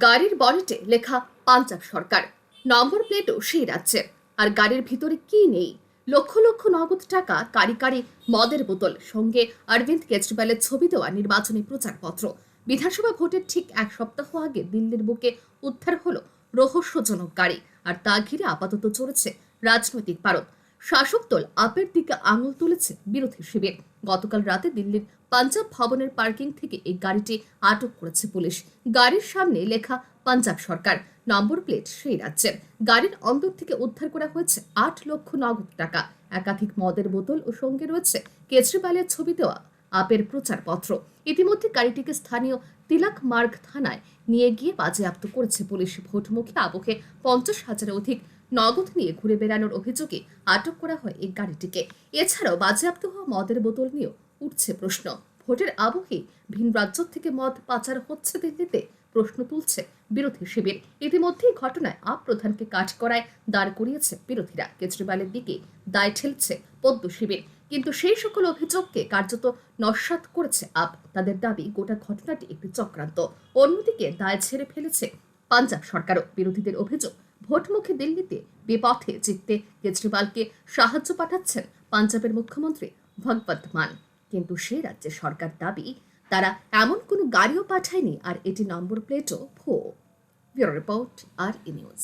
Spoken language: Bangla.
গাড়ির বনেটে লেখা পাঞ্জাব সরকার। নম্বর প্লেটও সেই রাজ্যের আর গাড়ির ভিতরে কি নেই? লক্ষ লক্ষ নগদ টাকা, কারি কারি, মদের বোতল, সঙ্গে অরবিন্দ কেজরিওয়ালের ছবি দেওয়া নির্বাচনী প্রচারপত্র। বিধানসভা ভোটের ঠিক এক সপ্তাহ আগে দিল্লির বুকে উদ্ধার হলো রহস্যজনক গাড়ি। আর তা ঘিরে আপাতত চলেছে রাজনৈতিক পারদ। শাসক দল আপের দিকে আঙুল তুলেছে বিরোধী শিবির। গতকাল রাতে দিল্লির পাঞ্জাব ভবনের পার্কিং থেকে এই গাড়িটি আটক করেছে পুলিশ। গাড়ির সামনে লেখা পাঞ্জাব সরকার, নম্বর প্লেট সেই রাজ্যের। গাড়ির অন্তর থেকে উদ্ধার করা হয়েছে আট লক্ষ নগদ টাকা। একাধিক মদের বোতল ও সঙ্গে রয়েছে কেজরিওয়ালের ছবি দেওয়া আপের প্রচারপত্র। ইতিমধ্যে গাড়িটিকে স্থানীয় তিলাক মার্গ থানায় নিয়ে গিয়ে বাজেয়াপ্ত করেছে পুলিশ। ভোটমুখী আবহে পঞ্চাশ হাজারের অধিক নগদ নিয়ে ঘুরে বেড়ানোর অভিযোগে আটক করা হয় এই গাড়িটিকে। এছাড়াও বাজেয়াপ্ত হওয়া মদের বোতল নিয়েও উঠছে প্রশ্ন। ভোটের আবহে ভিন রাজ্য থেকে মদ পাচার হচ্ছে দিল্লিতে প্রশ্ন তুলছে বিরোধী শিবির। ইতিমধ্যেই ঘটনায় আপ প্রধানকে কাজ করায় দাঁড় করিয়েছে বিরোধীরা। কেজরিওয়ালের দিকে দায় ঠেলছে পদ্ম শিবির। কিন্তু সেই সকল অভিযোগকে কার্যত নস্বাত করেছে আপ। তাদের দাবি, গোটা ঘটনাটি একটি চক্রান্ত। অন্যদিকে দায় ছেড়ে ফেলেছে পাঞ্জাব সরকারও বিরোধীদের অভিযোগ, ভোটমুখী দিল্লিতে বিপথে জিততে কেজরিওয়ালকে সাহায্য পাঠাচ্ছেন পাঞ্জাবের মুখ্যমন্ত্রী ভগবত মান। কিন্তু সে রাজ্যে সরকার দাবি, তারা এমন কোনো গাড়িও পাঠায়নি আর এটি নম্বর প্লেটও ভো ব্যুরো রিপোর্ট, আর ই নিউজ।